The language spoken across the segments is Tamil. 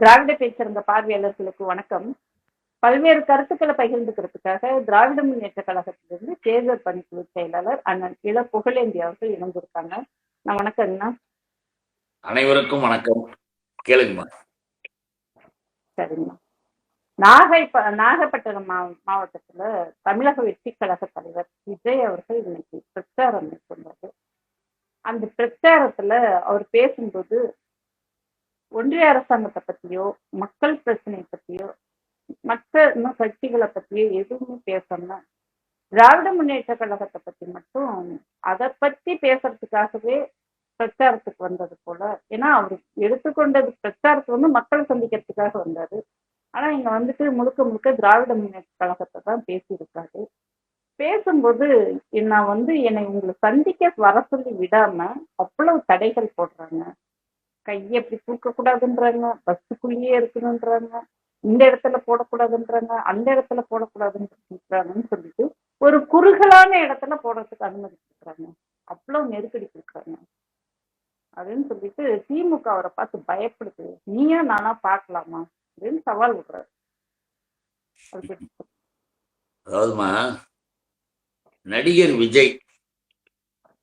திராவிட பேச்சிருந்த பார்வையாளர்களுக்கு வணக்கம். பல்வேறு கருத்துக்களை பகிர்ந்துக்கிறதுக்காக திராவிட முன்னேற்ற கழகத்திலிருந்து தேர்தல் பணிக்குழு செயலாளர் அண்ணன் இள புகழேந்தி அவர்கள் இணைந்திருக்காங்க. நான் வணக்கம்ண்ணா அனைவருக்கும் வணக்கம். கேளுங்கம்மா. சரிங்கண்ணா நாகை நாகப்பட்டினம் மாவட்டத்துல தமிழக வெற்றி கழக தலைவர் விஜய் அவர்கள் இன்னைக்கு பிரச்சாரம் மேற்கொண்டாரு. அந்த பிரச்சாரத்துல அவர் பேசும்போது ஒன்றிய அரசாங்கத்தை பத்தியோ மக்கள் பிரச்சனை பத்தியோ மற்ற இன்னும் கட்சிகளை பத்தியோ எதுவுமே பேசணும்னா திராவிட முன்னேற்ற கழகத்தை பத்தி மட்டும் அதை பத்தி பேசுறதுக்காகவே பிரச்சாரத்துக்கு வந்தது போல. ஏன்னா அவர் எடுத்துக்கொண்டது பிரச்சாரத்துக்கு வந்து மக்கள் சந்திக்கிறதுக்காக வந்தாரு. ஆனா இங்க வந்துட்டு முழுக்க முழுக்க திராவிட முன்னேற்ற கழகத்தை தான் பேசியிருக்காரு. பேசும்போது நான் வந்து என்னை உங்களை சந்திக்க வர சொல்லி விடாம அவ்வளவு தடைகள் போடுறாங்க. கையை இப்படி தூக்க கூடாதுன்றாங்க பஸ்ஸுக்குள்ளேயே இருக்கணுன்றாங்க இந்த இடத்துல போடக்கூடாதுன்றாங்க அந்த இடத்துல போடக்கூடாதுன்றாங்கன்னு சொல்லிட்டு ஒரு குறுகலான இடத்துல போடுறதுக்கு அனுமதி கொடுக்குறாங்க. அவ்வளவு நெருக்கடி கொடுக்குறாங்க. அப்படின்னு சொல்லிட்டு திமுக அவரை பார்த்து பயப்படுது. நீயா நானா பார்க்கலாமா அப்படின்னு சவால் விடுறாரு. அதாவதுமா நடிகர் விஜய்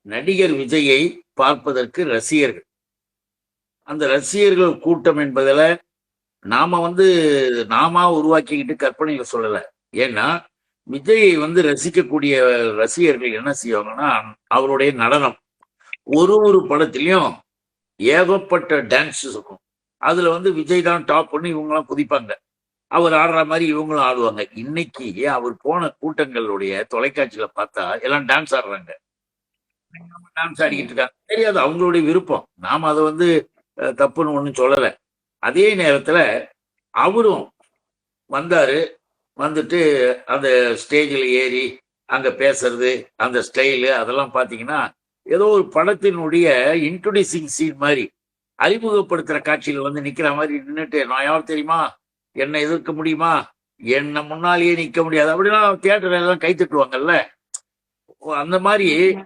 நடிகர் விஜயை பார்ப்பதற்கு ரசிகர்கள். அந்த ரசிகர்கள் கூட்டம் என்பதுல நாம வந்து நாம உருவாக்கிக்கிட்டு கற்பனையில சொல்லல. ஏன்னா விஜயை வந்து ரசிக்கக்கூடிய ரசிகர்கள் என்ன செய்வாங்கன்னா அவருடைய நடனம். ஒரு ஒரு படத்திலையும் ஏகப்பட்ட டான்ஸ் இருக்கும். அதுல வந்து விஜய் தான் டாப் பண்ணி இவங்கெல்லாம் குதிப்பாங்க. அவர் ஆடுற மாதிரி இவங்களும் ஆடுவாங்க. இன்னைக்கு அவர் போன கூட்டங்களுடைய தொலைக்காட்சியில பார்த்தா எல்லாம் டான்ஸ் ஆடுறாங்க. டான்ஸ் ஆடிக்கிட்டு இருக்காங்க. தெரியாது அவங்களுடைய விருப்பம். நாம அதை வந்து தப்புன்னு ஒன்றும் சொல்லலை. அதே நேரத்தில் அவரும் வந்தார். வந்துட்டு அந்த ஸ்டேஜில் ஏறி அங்கே பேசுறது அந்த ஸ்டைலு அதெல்லாம் பார்த்தீங்கன்னா ஏதோ ஒரு படத்தினுடைய இன்ட்ரொடியூசிங் சீன் மாதிரி அறிமுகப்படுத்துகிற காட்சியில் வந்து நிற்கிற மாதிரி நின்றுட்டு நான் யார் தெரியுமா? என்னை எதிர்க்க முடியுமா? என்ன முன்னாலேயே நிற்க முடியாது. அப்படிலாம் தியேட்டர்ல எல்லாம் கை தட்டுவாங்கல்ல? ஓ, அந்த மாதிரி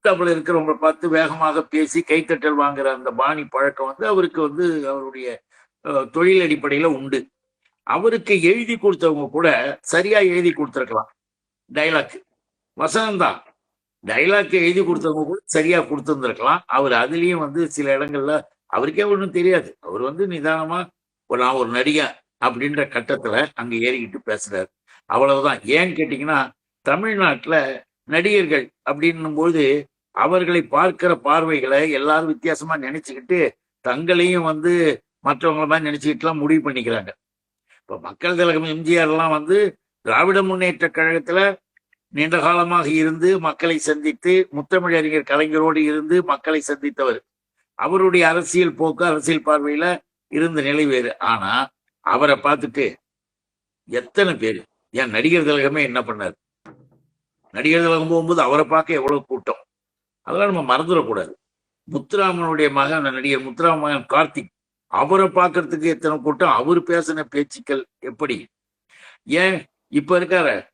தமிழ் இருக்கிறவங்களை பார்த்து வேகமாக பேசி கைத்தட்டல் வாங்குற அந்த பாணி பழக்கம் வந்து அவருக்கு வந்து அவருடைய தொழில் அடிப்படையில உண்டு. அவருக்கு எழுதி கொடுத்தவங்க கூட சரியா எழுதி கொடுத்துருக்கலாம். டைலாக். வசனம்தான் டைலாக் எழுதி கொடுத்தவங்க கூட சரியா கொடுத்துருந்துருக்கலாம். அவர் அதுலயும் வந்து சில இடங்கள்ல அவருக்கே ஒன்றும் தெரியாது. அவர் வந்து நிதானமா ஒரு நான் ஒரு நடிகன் அப்படின்ற கட்டத்துல அங்க ஏறிக்கிட்டு பேசுறாரு. அவ்வளவுதான். ஏன்னு கேட்டீங்கன்னா தமிழ்நாட்டுல நடிகர்கள் அப்படின்னும் போது அவர்களை பார்க்கிற பார்வைகளை எல்லாரும் வித்தியாசமா நினைச்சுக்கிட்டு தங்களையும் வந்து மற்றவங்கள மாதிரி நினைச்சுக்கிட்டுலாம் முடிவு பண்ணிக்கிறாங்க. இப்ப மக்கள் திலகம் எம்ஜிஆர் எல்லாம் வந்து திராவிட முன்னேற்ற கழகத்துல நீண்ட காலமாக இருந்து மக்களை சந்தித்து முத்தமிழறிஞர் கலைஞரோடு இருந்து மக்களை சந்தித்தவர். அவருடைய அரசியல் போக்கு அரசியல் பார்வையில இருந்த நிலை வேறு. ஆனா அவரை பார்த்துட்டு எத்தனை பேர் ஏன் நடிகர் திலகமே என்ன பண்ணார்? நடிகர் திலகம் போகும்போது அவரை பார்க்க எவ்வளவு கூட்டம்? அதெல்லாம் நம்ம மறந்துடக்கூடாது. முத்துராமனுடைய மகன் நடிகர் முத்துராமன் மகன் கார்த்திக் அவரை பார்க்கறதுக்கு எத்தனை கூட்டம்? அவர் பேசின பேச்சுக்கள் எப்படி? ஏன் இப்ப இருக்கார?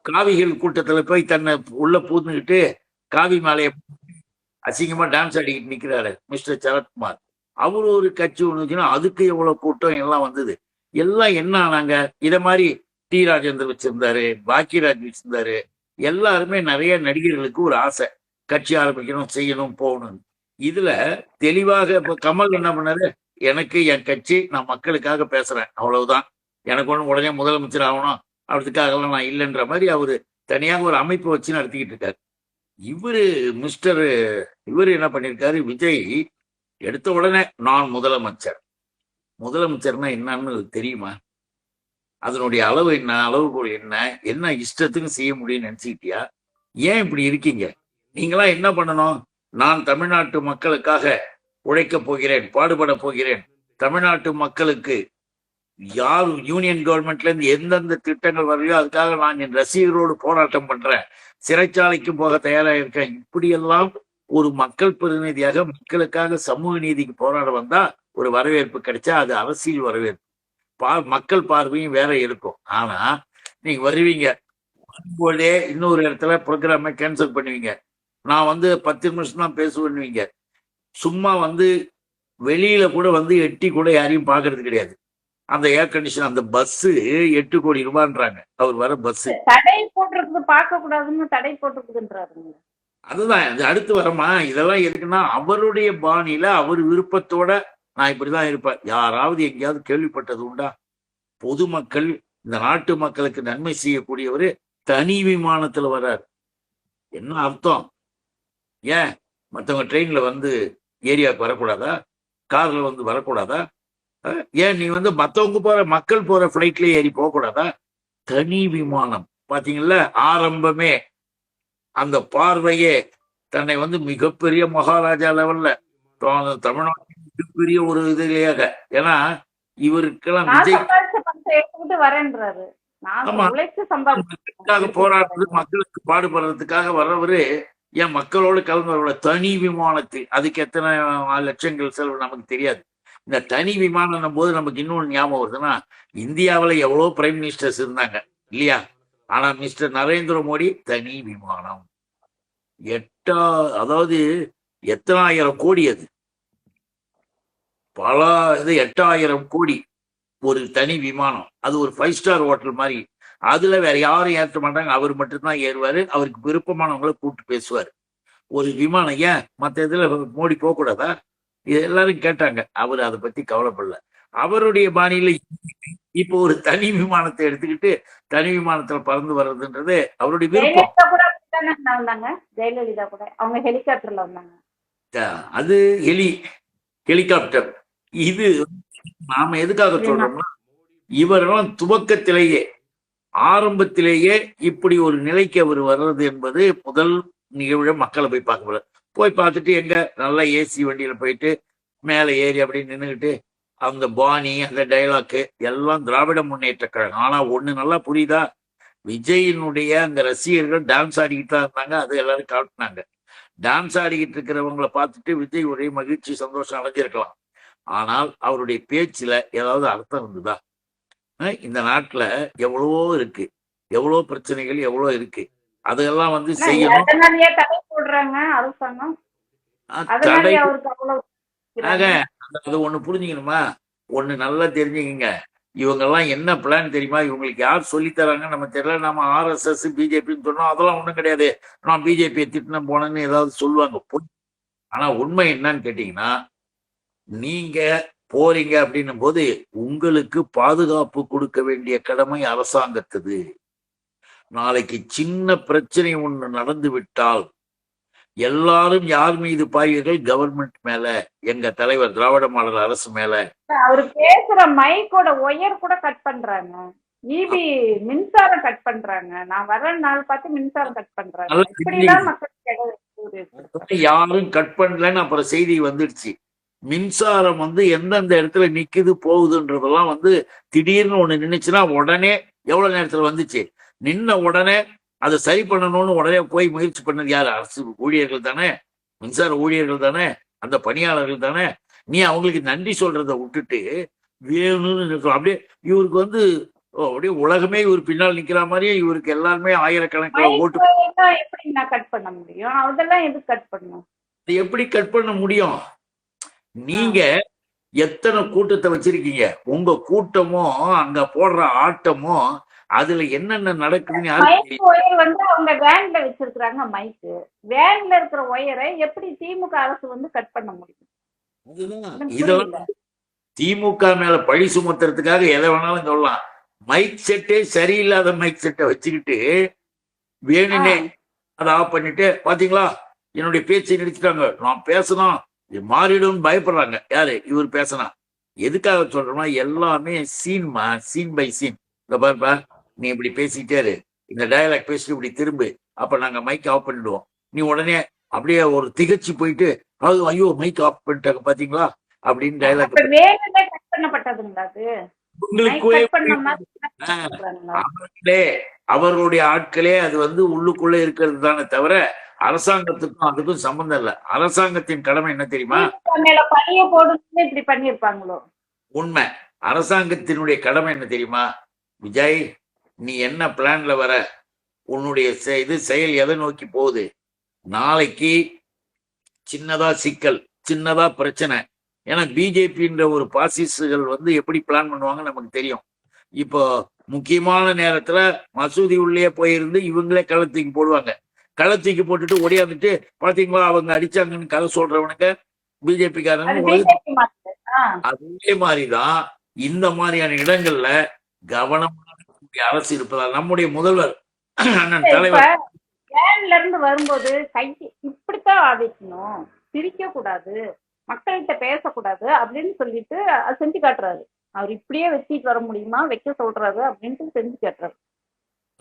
காவிகள் கூட்டத்துல போய் தன்னை உள்ள பூந்துக்கிட்டு காவி மாலையை அசிங்கமா டான்ஸ் ஆடிக்கிட்டு நிக்கிறாரு மிஸ்டர் சரத்குமார். அவரு ஒரு கட்சி ஒண்ணுச்சுன்னா அதுக்கு எவ்வளவு கூட்டம் எல்லாம் வந்தது? எல்லாம் என்ன ஆனாங்க? இத மாதிரி டி ராஜேந்தர் வச்சிருந்தாரு பாக்கியராஜ் வச்சிருந்தாரு. எல்லாருமே நிறைய நடிகர்களுக்கு ஒரு ஆசை. கட்சி ஆரம்பிக்கணும் செய்யணும் போகணும் இதுல தெளிவாக இப்ப கமல் என்ன பண்ணாரு? எனக்கு என் கட்சி நான் மக்களுக்காக பேசுறேன். அவ்வளவுதான். எனக்கு ஒண்ணு உடனே முதலமைச்சர் ஆகணும். அதுக்காகலாம் நான் இல்லைன்ற மாதிரி அவரு தனியாக ஒரு அமைப்பு வச்சு நடத்திக்கிட்டு இருக்காரு. இவரு மிஸ்டர் இவரு என்ன பண்ணிருக்காரு? விஜய் எடுத்த உடனே நான் முதலமைச்சர். முதலமைச்சர்னா என்னன்னு தெரியுமா? அதனுடைய அளவு என்ன? அளவுகோல் என்ன? என்ன இஷ்டத்துக்கு செய்ய முடியும்னு நினைச்சுக்கிட்டியா? ஏன் இப்படி இருக்கீங்க? நீங்களாம் என்ன பண்ணணும்? நான் தமிழ்நாட்டு மக்களுக்காக உழைக்கப் போகிறேன் பாடுபட போகிறேன். தமிழ்நாட்டு மக்களுக்கு யார் யூனியன் கவர்மெண்ட்ல இருந்து எந்தெந்த திட்டங்கள் வரலையோ அதுக்காக நான் என் ரசிகரோடு போராட்டம் பண்றேன். சிறைச்சாலைக்கு போக தயாராக இருக்கேன் இப்படியெல்லாம் ஒரு மக்கள் பிரதிநிதியாக மக்களுக்காக சமூக நீதிக்கு போராட வந்தா ஒரு வரவேற்பு கிடைச்சா அது அரசியல் வரவேற்பு. பா மக்கள் பார்வையும் வேற இருக்கும். ஆனா நீங்க வருவீங்க. வரும்போதே இன்னொரு இடத்துல ப்ரோக்ராமை கேன்சல் பண்ணுவீங்க. நான் வந்து பத்து நிமிஷம் தான் பேசுவேன்னுவீங்க. சும்மா வந்து வெளியில கூட வந்து எட்டி கூட யாரையும் பாக்குறது கிடையாது. அந்த ஏர் கண்டிஷன் அந்த பஸ் எட்டு கோடி ரூபான்றாங்க. அவர் வர பஸ் தடை போட்டிருக்குது பார்க்க கூடாதுன்னு தடை போட்டிருக்குதுன்றாருங்க. அதுதான் அடுத்து வரமா? இதெல்லாம் எதுக்குன்னா அவருடைய பாணியில அவர் விருப்பத்தோட நான் இப்படிதான் இருப்பேன். யாராவது எங்கேயாவது கேள்விப்பட்டது உண்டா? பொதுமக்கள் இந்த நாட்டு மக்களுக்கு நன்மை செய்யக்கூடியவர் தனி விமானத்துல வர்றார். என்ன அர்த்தம்? ஏன்? மற்றவங்க ட்ரெயின்ல வந்து ஏரியாவுக்கு வரக்கூடாதா? கார்ல வந்து வரக்கூடாதா? ஏன் நீ வந்து மற்றவங்க போற மக்கள் போற ஃப்ளைட்லயே ஏறி போகக்கூடாதா? தனி விமானம். பாத்தீங்களா? ஆரம்பமே அந்த பார்வையே தன்னை வந்து மிகப்பெரிய மகாராஜா லெவல்ல தோ- மிகப்பெரிய ஒரு இதுலையாக ஏன்னா இவருக்கெல்லாம் விஜய் போராடுறது மக்களுக்கு பாடுபடுறதுக்காக வர்றவரு ஏன் மக்களோடு கலந்தவரோட தனி விமானத்தில். அதுக்கு எத்தனை லட்சங்கள் செலவு நமக்கு தெரியாது. இந்த தனி விமானம் போது நமக்கு இன்னொன்று ஞாபகம் வருதுன்னா இந்தியாவுல எவ்வளோ பிரைம் மினிஸ்டர்ஸ் இருந்தாங்க இல்லையா? ஆனா மிஸ்டர் நரேந்திர மோடி தனி விமானம். எட்டா அதாவது எத்தனாயிரம் கோடி அது. பல இது எட்டாயிரம் கோடி ஒரு தனி விமானம். அது ஒரு ஃபைவ் ஸ்டார் ஹோட்டல் மாதிரி. அதுல வேற யாரும் ஏற்ற மாட்டாங்க. அவர் மட்டும்தான் ஏறுவாரு. அவருக்கு விருப்பமானவங்கள கூப்பிட்டு பேசுவார். ஒரு விமானம் ஏன்? மற்ற இதுல மோடி போக கூடாதா இது எல்லாரும் கேட்டாங்க. அவர் அதை பத்தி கவலைப்படல. அவருடைய பாணியில இப்போ ஒரு தனி விமானத்தை எடுத்துக்கிட்டு தனி விமானத்துல பறந்து வர்றதுன்றது அவருடைய விருப்பம். ஜெயலலிதா கூட அவங்க ஹெலிகாப்டர்ல வந்தாங்க. அது ஹெலி ஹெலிகாப்டர் இது நாம எதுக்காக சொல்றோம்னா இவரெல்லாம் துவக்கத்திலேயே ஆரம்பத்திலேயே இப்படி ஒரு நிலைக்கு அவர் வர்றது என்பது முதல் நிகழ்வு மக்களை போய் பார்க்க போறாரு போய் பார்த்துட்டு எங்க நல்லா ஏசி வண்டியில போயிட்டு மேலே ஏறி அப்படி நின்றுக்கிட்டு அந்த பாணி அந்த டைலாக்கு எல்லாம் திராவிட முன்னேற்ற கழகம். ஆனா ஒண்ணு நல்லா புரியுதா? விஜயினுடைய அந்த ரசிகர்கள் டான்ஸ் ஆடிக்கிட்டு தான் இருந்தாங்க அது எல்லாரும் காட்டினாங்க. டான்ஸ் ஆடிக்கிட்டு இருக்கிறவங்கள பார்த்துட்டு விஜய் ஒரே மகிழ்ச்சி சந்தோஷம் அடைஞ்சிருக்கலாம். ஆனால் அவருடைய பேச்சுல ஏதாவது அர்த்தம் இருந்ததா இந்த நாட்டுல எவ்வளவோ இருக்கு. எவ்வளவோ பிரச்சனைகள் எவ்வளவோ இருக்கு. அதெல்லாம் வந்து செய்யணும். அது ஒண்ணு புரிஞ்சுக்கணுமா? ஒண்ணு நல்லா தெரிஞ்சுக்கங்க. இவங்க எல்லாம் என்ன பிளான் தெரியுமா? இவங்களுக்கு யார் சொல்லி தராங்க நம்ம தெரியல. நம்ம ஆர்எஸ்எஸ் பிஜேபின்னு சொன்னோம். அதெல்லாம் ஒண்ணும் கிடையாது. நான் பிஜேபியை திட்டின போனேன்னு ஏதாவது சொல்லுவாங்க. ஆனா உண்மை என்னன்னு கேட்டீங்கன்னா நீங்க போறீங்க அப்படின்னும் போது உங்களுக்கு பாதுகாப்பு கொடுக்க வேண்டிய கடமை அரசாங்கத்துது. நாளைக்கு சின்ன பிரச்சனை ஒண்ணு நடந்து விட்டால் எல்லாரும் யார் மீது பாய்வீர்கள் கவர்மெண்ட் மேல எங்க தலைவர் திராவிட மாடல் அரசு மேல. அவரு பேசுற மைக்கோட ஒயர் கூட கட் பண்றாங்க. ஈபி மின்சாரம் கட் பண்றாங்க. நான் வர நாள் பார்த்து மின்சாரம் கட் பண்றாங்க. யாரும் கட் பண்ணலன்னு அப்புறம் செய்தி வந்துடுச்சு. மின்சாரம் வந்து எந்தெந்த இடத்துல நிக்குது போகுதுன்றதெல்லாம் வந்து திடீர்னு ஒண்ணு நின்னுச்சுன்னா உடனே எவ்வளவு நேரத்துல வந்துச்சு? நின்ன உடனே அதை சரி பண்ணணும்னு உடனே போய் முயற்சி பண்ணது யார்? அரசு ஊழியர்கள் தானே? மின்சார ஊழியர்கள் தானே? அந்த பணியாளர்கள் தானே? நீ அவங்களுக்கு நன்றி சொல்றதை விட்டுட்டு வேணும்னு நிற்கணும். அப்படியே இவருக்கு வந்து ஓ, அப்படியே உலகமே இவர் பின்னால் நிக்கிற மாதிரியே இவருக்கு எல்லாருமே ஆயிரக்கணக்கில் ஓட்டு. எப்படி கட் பண்ண முடியும்? அதெல்லாம் எதுக்கு கட் பண்ணும் எப்படி கட் பண்ண முடியும்? நீங்க எத்தனை கூட்டத்தை வச்சிருக்கீங்க? உங்க கூட்டமும் அங்க போடுற ஆட்டமும் அதுல என்னென்ன நடக்குதுன்னு மைக் தெரியும்? ஒயர் வந்து அவங்க வேன்ல வச்சிருக்கிறாங்க மைக்கு வேன்ல இருக்கிற ஒயரை எப்படி திமுக அரசு வந்து கட் பண்ண முடியும்? இதெல்லாம். திமுக மேல பழி சுமத்துறதுக்காக எதை வேணாலும் சொல்லலாம். மைக் செட்டே சரியில்லாத மைக் செட்டை வச்சுக்கிட்டு வேணுனே அதை ஆஃப் பண்ணிட்டு பாத்தீங்களா? என்னுடைய பேச்சை நிறுத்திட்டாங்க. நான் பேசணும். மாறிடும் பயப்படுறாங்க. யாரு? இவர் பேசினா. எதுக்காக சொல்றோம்னா எல்லாமே சீன்மா சீன் பை சீன் இந்த பாருப்பா நீ இப்படி பேசிக்கிட்டே இரு. இந்த டயலாக் பேசிட்டு இப்படி திரும்பு. அப்ப நாங்க மைக் ஆஃப் பண்ணிடுவோம். நீ உடனே அப்படியே ஒரு திகச்சு போயிட்டு அது ஐயோ மைக் ஆஃப் பண்ணிட்டாங்க பாத்தீங்களா? அப்படின்னு டயலாக்? அவர்களே அவர்களுடைய ஆட்களே அது வந்து உள்ளுக்குள்ளே இருக்கிறது தானே தவிர அரசாங்கத்துக்கும் அதுக்கும் சம்பந்தம் இல்லை. அரசாங்கத்தின் கடமை என்ன தெரியுமா? இப்படி பண்ணிருப்பாங்களோ உண்மை. அரசாங்கத்தினுடைய கடமை என்ன தெரியுமா? விஜய் நீ என்ன பிளான்ல வர? உன்னுடைய இது செயல் எதை நோக்கி போகுது? நாளைக்கு சின்னதா சிக்கல் சின்னதா பிரச்சனை. ஏன்னா பிஜேபின்ற ஒரு பாசிஸ்டுகள் வந்து எப்படி பிளான் பண்ணுவாங்க நமக்கு தெரியும். இப்போ முக்கியமான நேரத்துல மசூதி உள்ளே போயிருந்து இவங்களே களத்துக்கு போடுவாங்க. களத்துக்கு போட்டுட்டு ஒடியாந்துட்டு பாத்தீங்களா அவங்க அடிச்சாங்கன்னு கதை சொல்றவனுங்க பிஜேபி அது மாதிரிதான் இந்த மாதிரியான இடங்கள்ல கவனமான அரசு இருப்பதால் நம்முடைய முதல்வர் அண்ணன் தலைவர். வேன்ல இருந்து வரும்போது கை இப்படித்தான் ஆடிக்கணும் சிரிக்க கூடாது. மக்கள்கிட்ட பேசக்கூடாது அப்படின்னு சொல்லிட்டு செஞ்சு காட்டுறாரு. அவர் இப்படியே வச்சுட்டு வர முடியுமா? வைக்க சொல்றாரு அப்படின்ட்டு செஞ்சு காட்டுறாரு.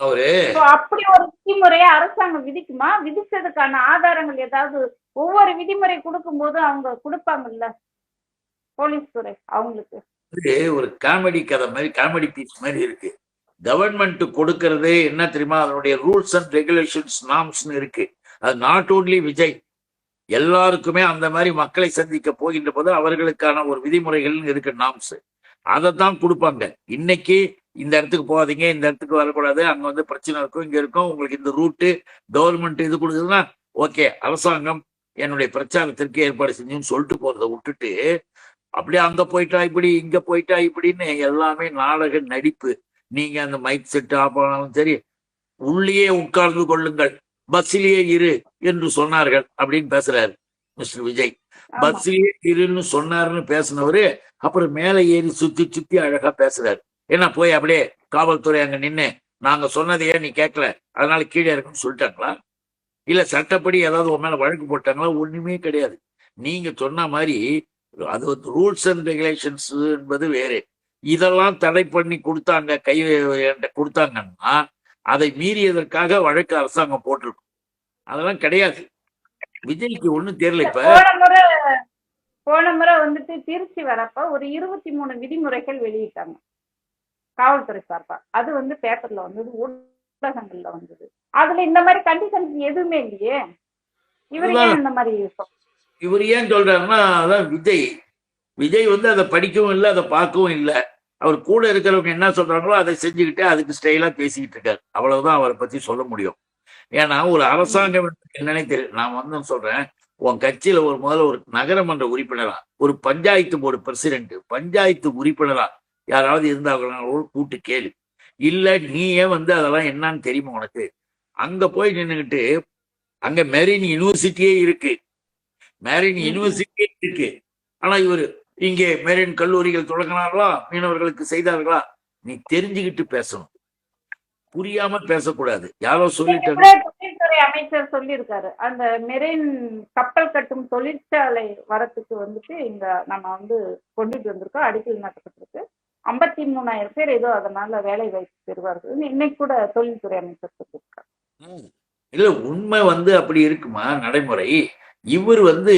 அவரு? அப்படி ஒரு விதிமுறையை அரசாங்கம் விதிக்குமா? விதிச்சதுக்கான ஆதாரங்கள் ஏதாவது ஒவ்வொரு விதிமுறை கொடுக்கும்போது அவங்க கொடுப்பாங்கல்ல? போலீஸ் துறை அவங்களுக்கு. ஒரு காமெடி கதை மாதிரி காமெடி பீஸ் மாதிரி இருக்கு. கவர்மெண்ட் கொடுக்கறது என்ன தெரியுமா? அதனுடைய ரூல்ஸ் அண்ட் ரெகுலேஷன்ஸ் நாம்ஸ்னு இருக்கு. அது நாட் ஓன்லி விஜய் எல்லாருக்குமே அந்த மாதிரி மக்களை சந்திக்க போகின்ற போது அவர்களுக்கான ஒரு விதிமுறைகள் இருக்கு நாம்ஸ் அதை தான் கொடுப்பாங்க. இன்னைக்கு இந்த இடத்துக்கு போகாதீங்க இந்த இடத்துக்கு வரக்கூடாது அங்க வந்து பிரச்சனை இருக்கும் இங்க இருக்கும் உங்களுக்கு இந்த ரூட்டு கவர்மெண்ட் இது கொடுக்குதுன்னா ஓகே அரசாங்கம் என்னுடைய பிரச்சாரத்திற்கு ஏற்பாடு செஞ்சுன்னு சொல்லிட்டு போறதை விட்டுட்டு அப்படியே அங்க போயிட்டா இப்படி இங்க போயிட்டா இப்படின்னு எல்லாமே நாடக நடிப்பு. நீங்க அந்த மைக் செட் ஆஃப் ஆனாலும் சரி உள்ளேயே உட்கார்ந்து கொள்ளுங்கள். பஸ்ஸிலேயே இரு என்று சொன்னார்கள் அப்படின்னு பேசுறாரு மிஸ்டர் விஜய். ஆமா. பஸ்ஸிலேயே இருன்னு சொன்னாருன்னு பேசினவரு அப்புறம் மேலே ஏறி சுத்தி சுத்தி அழகா பேசுறாரு. என்ன போய் அப்படியே காவல்துறை அங்க நின்னு நாங்க சொன்னதையே நீ கேட்கல அதனால கீழே இருக்குன்னு சொல்லிட்டாங்களா? இல்ல சட்டப்படி ஏதாவது உன் மேல வழக்கு போட்டாங்களா? ஒண்ணுமே கிடையாது. நீங்க சொன்ன மாதிரி அது வந்து ரூல்ஸ் அண்ட் ரெகுலேஷன்ஸ் என்பது வேறு. இதெல்லாம் தடை பண்ணி கொடுத்தாங்க கை கொடுத்தாங்கன்னா அதை மீறியதற்காக வழக்கு அரசாங்கம் போட்டிருக்கும். அதெல்லாம் கிடையாது. விஜய்க்கு ஒண்ணும் தெரியல இப்ப. போன முறை போன முறை வந்துட்டு திருச்சி வரப்ப ஒரு இருபத்தி மூணு விதிமுறைகள் வெளியிட்டாங்க. காவல்துறை சார்பா? அது வந்து பேப்பர்ல வந்தது ஊடகங்கள்ல வந்தது. அதுல இந்த மாதிரி கண்டிஷன்ஸ் எதுவுமே இல்லையே. இவர் ஏன் இந்த மாதிரி இவர் ஏன் சொல்றாருன்னா அதான் விஜய். விஜய் வந்து அதை படிக்கவும் இல்லை அதை பார்க்கவும் இல்லை. அவர் கூட இருக்கிறவங்க என்ன சொல்றாங்களோ அதை செஞ்சுக்கிட்டு அதுக்கு ஸ்டைலா பேசிக்கிட்டு இருக்காரு. அவ்வளவுதான் அவரை பத்தி சொல்ல முடியும். ஏன்னா ஒரு அரசாங்கம் என்னன்னே தெரியும் நான் வந்து சொல்றேன் உன் கட்சியில ஒரு முதல்ல ஒரு நகரமன்ற உறுப்பினரா ஒரு பஞ்சாயத்து போர்டு பிரசிடென்ட் பஞ்சாயத்து உறுப்பினரா யாராவது இருந்தாங்களோ கூட்டு கேளு. இல்ல நீயே வந்து அதெல்லாம் என்னன்னு தெரியுமா உனக்கு? அங்க போய் நின்னுகிட்டு அங்க மெரின் யூனிவர்சிட்டியே இருக்கு. மெரின் யூனிவர்சிட்டியே இருக்கு. ஆனா இவர் இங்கே மெரின் கல்லூரிகள் தொடங்கினார்களா? மீனவர்களுக்கு செய்தார்களா? நீ தெரிஞ்சுக்கிட்டு பேசணும். புரியாம பேசக்கூடாது. யாரோ சொல்லிட்டாங்க. அமைச்சர் சொல்லியிருக்காரு. அந்த மெரின் கப்பல் கட்டும் தொழிற்சாலை வரத்துக்கு வந்துட்டு இங்க நம்ம வந்து கொண்டுட்டு வந்திருக்கோம். அடிக்கல் நாட்டப்பட்டிருக்கு. ஐம்பத்தி மூணாயிரம் பேர் ஏதோ அதனால வேலை வாய்ப்பு பெறுவார்கள். இன்னைக்கு கூட தொழில்துறை அமைச்சர் சொல்லியிருக்காரு. இல்ல உண்மை வந்து அப்படி இருக்குமா? நடைமுறை. இவர் வந்து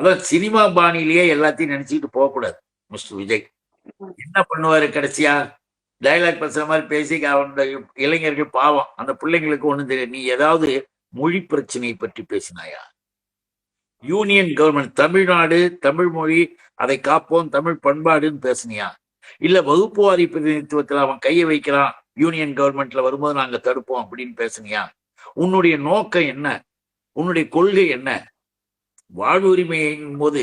அதான் சினிமா பாணியிலேயே எல்லாத்தையும் நினைச்சுக்கிட்டு போகக்கூடாது மிஸ்டர் விஜய். என்ன பண்ணுவாரு கடைசியா? டைலாக் பேசுற மாதிரி பேசி அந்த இளைஞர்கள் பாவம். அந்த பிள்ளைங்களுக்கு ஒண்ணும் தெரியாது. நீ ஏதாவது மொழி பிரச்சனையை பற்றி பேசினாயா? யூனியன் கவர்மெண்ட் தமிழ்நாடு தமிழ் மொழி அதை காப்போம் தமிழ் பண்பாடுன்னு பேசுனியா? இல்ல வகுப்பு வாரி பிரதிநிதித்துவத்தில் அவன் கையை வைக்கிறான் யூனியன் கவர்மெண்ட்ல வரும்போது நாங்க தடுப்போம் அப்படின்னு பேசுனியா? உன்னுடைய நோக்கம் என்ன? உன்னுடைய கொள்கை என்ன? வாழ்வுரிமையின் போது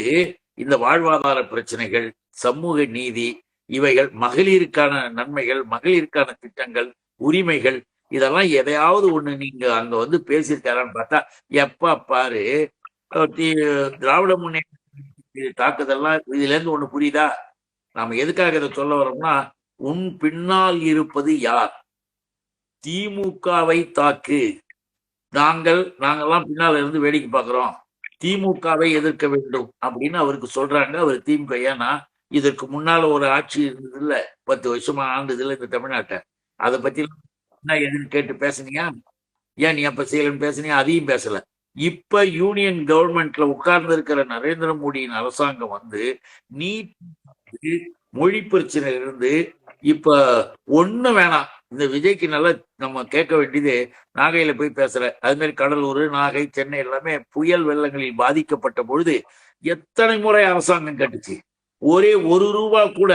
இந்த வாழ்வாதார பிரச்சனைகள் சமூக நீதி இவைகள் மகளிருக்கான நன்மைகள் மகளிருக்கான திட்டங்கள் உரிமைகள் இதெல்லாம் எதையாவது ஒண்ணு நீங்க அங்க வந்து பேசியிருக்காரான்னு பார்த்தா எப்ப பாரு திராவிட முன்னேற்ற தாக்குதல்லாம் இதுல இருந்து ஒண்ணு புரியுதா? நாம எதுக்காக இதை சொல்ல வரோம்னா உன் பின்னால் இருப்பது யார்? திமுகவை தாக்கு. நாங்கள் நாங்கெல்லாம் பின்னால இருந்து வேடிக்கை பார்க்குறோம். திமுகவை எதிர்க்க வேண்டும் அப்படின்னு அவருக்கு சொல்றாங்க. அவர் திமுக ஏன்னா இதற்கு முன்னால ஒரு ஆட்சி இருந்தது இல்ல பத்து வருஷமா ஆண்டது இல்ல இந்த தமிழ்நாட்டை. அதை பத்தி என்ன எதுன்னு கேட்டு பேசுனீங்க ஏன் நீ அப்ப செய்யலன்னு பேசுனீங்க அதையும் பேசல. இப்ப யூனியன் கவர்மெண்ட்ல உட்கார்ந்து இருக்கிற நரேந்திர மோடியின் அரசாங்கம் வந்து நீட் மொழி பிரச்சனை இருந்து இப்ப ஒண்ணு வேணாம். இந்த விஜய்க்கு நல்லா நம்ம கேட்க வேண்டியது நாகையில போய் பேசுற. அது மாதிரி கடலூர் நாகை சென்னை எல்லாமே புயல் வெள்ளங்களில் பாதிக்கப்பட்ட பொழுது எத்தனை முறை அரசாங்கம் கட்டுச்சு. ஒரே ஒரு ரூபா கூட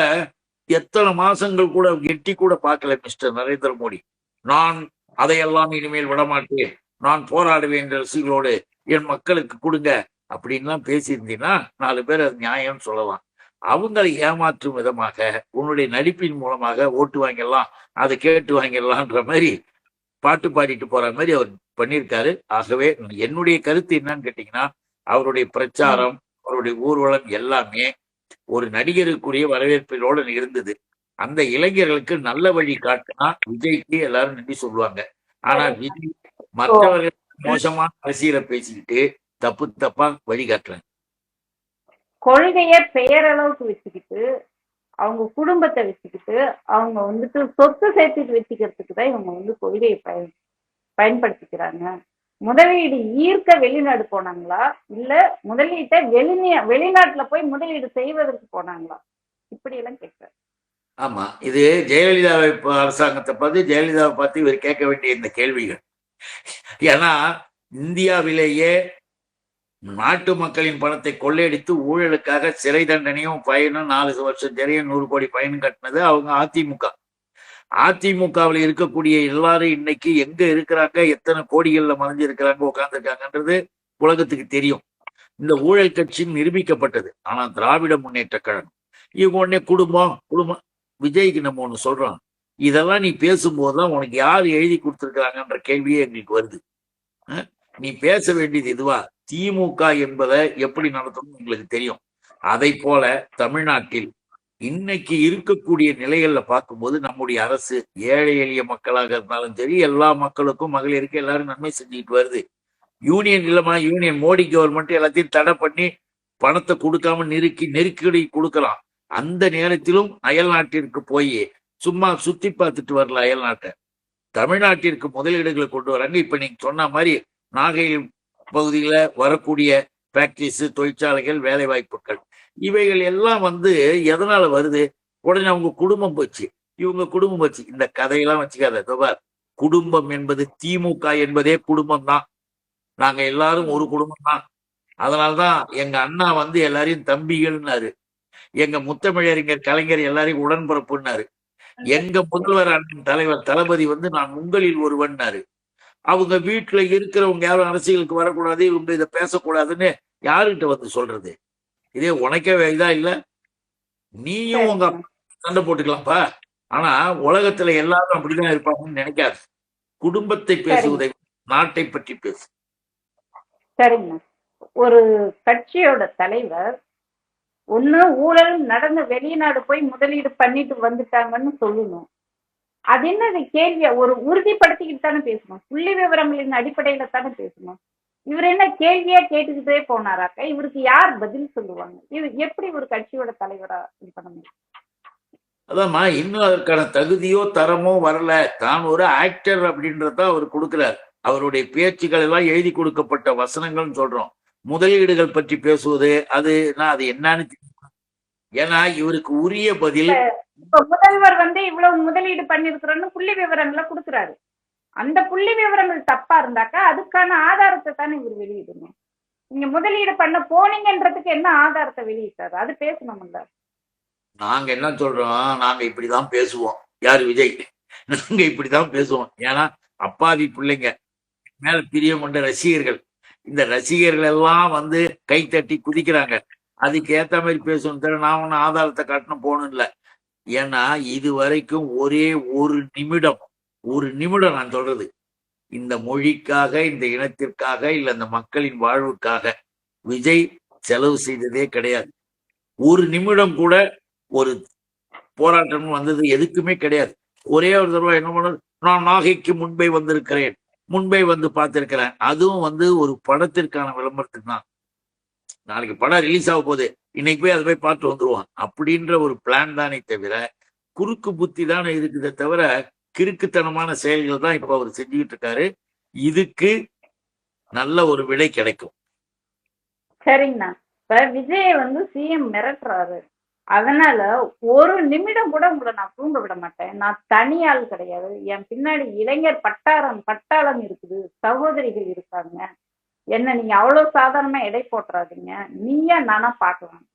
எத்தனை மாசங்கள் கூட எட்டி கூட பார்க்கல மிஸ்டர் நரேந்திர மோடி. நான் அதையெல்லாம் இனிமேல் விடமாட்டேன். நான் போராடுவேன் என்ற ரசிகளோடு என் மக்களுக்கு கொடுங்க. அப்படின்லாம் பேசியிருந்தீங்கன்னா நாலு பேர் அது நியாயம்னு சொல்லலாம். அவங்களை ஏமாற்றும் விதமாக உன்னுடைய நடிப்பின் மூலமாக ஓட்டு வாங்கிடலாம் அதை கேட்டு வாங்கிடலான்ற மாதிரி பாட்டு பாடிட்டு போற மாதிரி அவர் பண்ணியிருக்காரு. ஆகவே என்னுடைய கருத்து என்னன்னு கேட்டீங்கன்னா அவருடைய பிரச்சாரம் அவருடைய ஊர்வலம் எல்லாமே ஒரு நடிகருக்குரிய வரவேற்போடு இருந்தது. அந்த இளைஞர்களுக்கு நல்ல வழி காட்டினா விஜய்க்கு எல்லாரும் நன்றி சொல்லுவாங்க. ஆனா விஜய் மற்றவர்கள் மோசமான அரசியலை பேசிக்கிட்டு தப்பு தப்பா வழி காட்டுறாங்க. கொள்கைய பெயரளவுக்கு வச்சுக்கிட்டு அவங்க குடும்பத்தை வச்சுக்கிட்டு அவங்க வந்துட்டு சொத்து சேர்த்துட்டு வச்சுக்கிறதுக்கு தான் இவங்க வந்து கொள்கையை பயன் பயன்படுத்திக்கிறாங்க. முதலீடு ஈர்க்க வெளிநாடு போனாங்களா? இல்ல முதலீட்டை வெளிநே வெளிநாட்டுல போய் முதலீடு செய்வதற்கு போனாங்களா? இப்படி எல்லாம் கேட்கிறேன் ஆமா இது ஜெயலலிதாவை அரசாங்கத்தை பார்த்து ஜெயலலிதாவை பார்த்து இவர் கேட்க வேண்டிய இந்த கேள்விகள். ஏன்னா இந்தியாவிலேயே நாட்டு மக்களின் பணத்தை கொள்ளையடித்து ஊழலுக்காக சிறை தண்டனையும் பயனும் நாலு வருஷம் தெரியும் நூறு கோடி பயனும் கட்டினது அவங்க அதிமுக. அதிமுகவில் இருக்கக்கூடிய எல்லாரும் இன்னைக்கு எங்க இருக்கிறாங்க எத்தனை கோடிகள்ல மறைஞ்சு இருக்கிறாங்க உட்கார்ந்துருக்காங்கன்றது உலகத்துக்கு தெரியும். இந்த ஊழல் கட்சி நிரூபிக்கப்பட்டது. ஆனா திராவிட முன்னேற்ற கழகம். இவங்க உடனே குடும்பம் குடும்பம் விஜய்க்கு நம்ம ஒன்று சொல்றோம். இதெல்லாம் நீ பேசும்போதுதான் உனக்கு யார் எழுதி கொடுத்துருக்காங்கன்ற கேள்வியே எங்களுக்கு வருது. நீ பேச வேண்டியது இதுவா திமுக என்பதை எப்படி நடத்தணும் உங்களுக்கு தெரியும். அதை போல தமிழ்நாட்டில் இன்னைக்கு இருக்கக்கூடிய நிலைகள்ல பார்க்கும்போது நம்முடைய அரசு ஏழை எளிய மக்களாக இருந்தாலும் சரி எல்லா மக்களுக்கும் மகளிருக்கு எல்லாரும் நன்மை செஞ்சுட்டு வருது. யூனியன் இல்லமா யூனியன் மோடி கவர்மெண்ட் எல்லாத்தையும் தடை பண்ணி பணத்தை கொடுக்காம நெருக்கி நெருக்கடி கொடுக்கலாம். அந்த நேரத்திலும் அயல் நாட்டிற்கு போய் சும்மா சுத்தி பார்த்துட்டு வரல அயல் நாட்டை தமிழ்நாட்டிற்கு முதலீடுகளை கொண்டு வராங்க. இப்ப நீங்க சொன்ன மாதிரி நாகை பகுதியில வரக்கூடிய ஃபேக்டரிஸ் தொழிற்சாலைகள் வேலை வாய்ப்புகள் இவைகள் எல்லாம் வந்து எதனால வருது? உடனே அவங்க குடும்பம் போச்சு. இவங்க குடும்பம் போச்சு. இந்த கதையெல்லாம் வச்சுக்காத. குடும்பம் என்பது திமுக என்பதே குடும்பம் தான். நாங்க எல்லாரும் ஒரு குடும்பம் தான். அதனால்தான் எங்க அண்ணா வந்து எல்லாரையும் தம்பிகள்னாரு. எங்க முத்தமிழறிஞர் கலைஞர் எல்லாரையும் உடன்பிறப்புன்னாரு. எங்க முதல்வர் அண்ணன் தலைவர் தளபதி வந்து நான் உங்களில் ஒருவன்னாரு. அவங்க வீட்டுல இருக்கிறவங்க யாரும் அரசியலுக்கு வரக்கூடாது இவங்க இதை பேசக்கூடாதுன்னு யாருகிட்ட வந்து சொல்றது? இதே உனக்கே இதா இல்ல. நீயும் உங்க சண்டை போட்டுக்கலாம்ப்பா. ஆனா உலகத்துல எல்லாரும் அப்படிதான் இருப்பாங்கன்னு நினைக்காது. குடும்பத்தை பேசுவதை நாட்டை பற்றி பேசு. சரிங்க. ஒரு கட்சியோட தலைவர் ஒண்ணு ஊழல் நடந்து வெளிநாடு போய் முதலீடு பண்ணிட்டு வந்துட்டாங்கன்னு சொல்லணும். அது என்னது கேள்வியா ஒரு உறுதிப்படுத்திக்கிட்டு தானே பேசணும் புள்ளி விவரங்களின் அடிப்படையில தானே பேசணும் இவர் என்ன கேள்வியா கேட்டுக்கிட்டே போனாராக்க? இவருக்கு யார் பதில் சொல்லுவாங்க? இவர் எப்படி ஒரு கட்சியோட தலைவரா இது பண்ண முடியும்? அதாம்மா இன்னும் அதற்கான தகுதியோ தரமோ வரல. தான் ஒரு ஆக்டர் அப்படின்றத அவர் கொடுக்கிறார். அவருடைய பேச்சுக்கள் எல்லாம் எழுதி கொடுக்கப்பட்ட வசனங்கள்னு சொல்றோம். முதலீடுகள் பற்றி பேசுவது அது நான் அது என்னன்னு ஏன்னா இவருக்கு உரிய பதில் இப்ப முதல்வர் வந்து இவ்வளவு முதலீடு பண்ணிருக்கிறோன்னு புள்ளி விவரங்களை கொடுக்குறாரு. அந்த புள்ளி விவரங்கள் தப்பா இருந்தாக்கா அதுக்கான ஆதாரத்தை தானே இவர் வெளியிடணும் நீங்க முதலீடு பண்ண போனீங்கன்றதுக்கு என்ன ஆதாரத்தை வெளியிட்டாரு? அது பேசணும்ல. நாங்க என்ன சொல்றோம்? நாங்க இப்படிதான் பேசுவோம். யார் விஜய்? நாங்க இப்படிதான் பேசுவோம். ஏன்னா அப்பாவி பிள்ளைங்க. மேல பிரியம் கொண்ட ரசிகர்கள். இந்த ரசிகர்கள் எல்லாம் வந்து கை தட்டி குதிக்கிறாங்க. அதுக்கு ஏத்த மாதிரி பேசணும் தெரியல நான் ஒன்னும் ஆதாரத்தை கட்டணும் போகணும் இல்ல. ஏன்னா இது வரைக்கும் ஒரே ஒரு நிமிடம் ஒரு நிமிடம் நான் சொல்றது. இந்த மொழிக்காக இந்த இனத்திற்காக இல்லை இந்த மக்களின் வாழ்வுக்காக விஜய் செலவு செய்ததே கிடையாது. ஒரு நிமிடம் கூட ஒரு போராட்டம் வந்தது எதுக்குமே கிடையாது. ஒரே ஒரு தடவை என்ன பண்ண நான் நாகைக்கு முன்பே வந்திருக்கிறேன். முன்பே வந்து பார்த்திருக்கிறேன். அதுவும் வந்து ஒரு படத்திற்கான விளம்பரத்துக்கு தான். நாளைக்கு படம் ரிலீஸ் ஆக போகுது. இன்னைக்கு போய் அதை போய் பார்த்து வந்துருவான் அப்படின்ற ஒரு பிளான் தானே தவிர குறுக்கு புத்தி தானே இருக்குதே தவிர கிறுக்குத்தனமான செயல்கள் தான் இப்ப அவர் செஞ்சுக்கிட்டு இருக்காரு. இதுக்கு நல்ல ஒரு விடை கிடைக்கும். சரிங்கண்ணா. இப்ப விஜய் வந்து சிஎம் மிரட்டுறாரு. அதனால ஒரு நிமிடம் கூட உங்களை நான் தூங்க விட மாட்டேன். நான் தனியாள் கிடையாது. என் பின்னாடி இளைஞர் பட்டாரம் பட்டாளம் இருக்குது. சகோதரிகள் இருக்காங்க. என்ன நீங்க அவ்வளவு சாதாரணமா எடை போட்டுறாதீங்க. நீயா நானா பாக்கலாம்.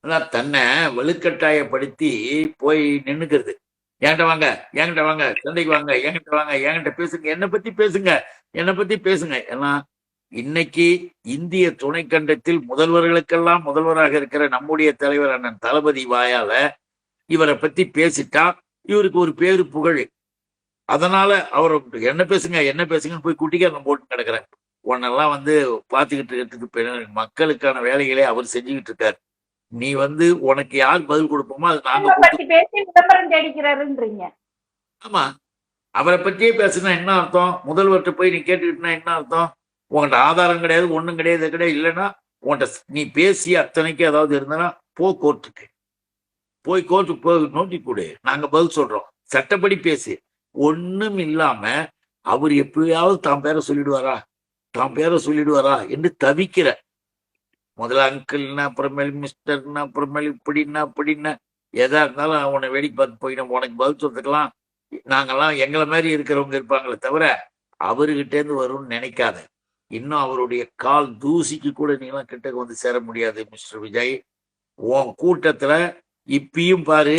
ஆனா தன்னை வலுக்கட்டாயப்படுத்தி போய் நின்னுக்கிறது. என்கிட்ட வாங்க என்கிட்ட வாங்க சந்தைக்கு வாங்க என்கிட்ட வாங்க என்கிட்ட பேசுங்க என்னை பத்தி பேசுங்க என்னை பத்தி பேசுங்க. ஏன்னா இன்னைக்கு இந்திய துணைக்கண்டத்தில் முதல்வர்களுக்கெல்லாம் முதல்வராக இருக்கிற நம்முடைய தலைவர் அண்ணன் தளபதி வாயால இவரை பத்தி பேசிட்டா இவருக்கு ஒரு பேரு புகழ். அதனால அவர் என்ன பேசுங்க என்ன பேசுங்கன்னு போய் குட்டிக்காரன் போட்டு கிடக்குறேன் உன்னெல்லாம் வந்து பார்த்துக்கிட்டு இருக்கிறதுக்கு மக்களுக்கான வேலைகளை அவர் செஞ்சுக்கிட்டு இருக்காரு. நீ வந்து உனக்கு யார் பதில் கொடுப்போமோ அது நாங்க ஆமா. அவரை பத்தியே பேசுனா என்ன அர்த்தம்? முதல்வர்கிட்ட போய் நீ கேட்டுக்கிட்டுனா என்ன அர்த்தம்? உங்கள்கிட்ட ஆதாரம் கிடையாது ஒண்ணும் கிடையாது கிடையாது இல்லைன்னா உன்கிட்ட நீ பேசி அத்தனைக்கு ஏதாவது இருந்தனா போ கோர்ட்டுக்கு. போய் கோர்ட்டுக்கு போய் நோட்டி கொடு. நாங்க பதில் சொல்றோம். சட்டப்படி பேசு. ஒண்ணும் இல்லாம அவர் எப்பயாவது தான் பேரை சொல்லிடுவாரா? தான் பேரை சொல்லிடுவாரா? என்று தவிக்கிற. முதல்ல அங்கிள்னா அப்புறமேல் மிஸ்டர்னா அப்புறமேல் இப்படின்னா அப்படின்னா எதா இருந்தாலும் அவனை வேடிக்கை பார்த்து போயிடும் உனக்கு பதில் சொல்றதுக்கெல்லாம் நாங்கெல்லாம் எங்களை மாதிரி இருக்கிறவங்க இருப்பாங்களே தவிர அவர்கிட்ட இருந்து வரும்னு நினைக்காத. இன்னும் அவருடைய கால் தூசிக்கு கூட நீங்களாம் கிட்டக்கு வந்து சேர முடியாது மிஸ்டர் விஜய். உன் கூட்டத்துல இப்பயும் பாரு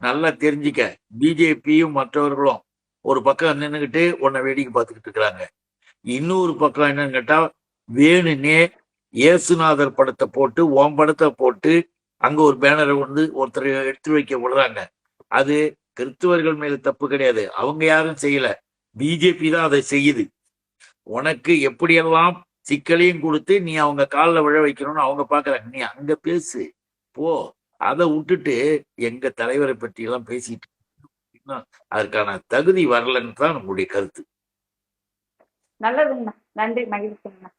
நல்லா தெரிஞ்சுக்க. பிஜேபியும் மற்றவர்களும் ஒரு பக்கம் நின்றுக்கிட்டு உன்னை வேடிக்கை பார்த்துக்கிட்டு இருக்கிறாங்க. இன்னொரு பக்கம் என்னன்னு கேட்டா வேணுன்னே இயேசுநாதர் படத்தை போட்டு ஓம் படத்தை போட்டு அங்க ஒரு பேனரை வந்து ஒருத்தர் எடுத்து வைக்க விடுறாங்க. அது கிறிஸ்துவர்கள் மேல தப்பு கிடையாது. அவங்க யாரும் செய்யல. பிஜேபி தான் அதை செய்யுது. உனக்கு எப்படியெல்லாம் சிக்கலையும் கொடுத்து நீ அவங்க காலில் விழ வைக்கணும்னு அவங்க பாக்குறாங்க நீ அங்க பேசு. போ. அதை விட்டுட்டு எங்க தலைவரை பற்றி எல்லாம் பேசிட்டு இன்னும் அதற்கான தகுதி வரலன்னு தான் நம்முடைய கருத்து. நல்லதுங்கண்ணா. நன்றி மகிழ்ச்சிங்கண்ணா.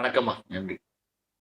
வணக்கம்மா. நன்றி.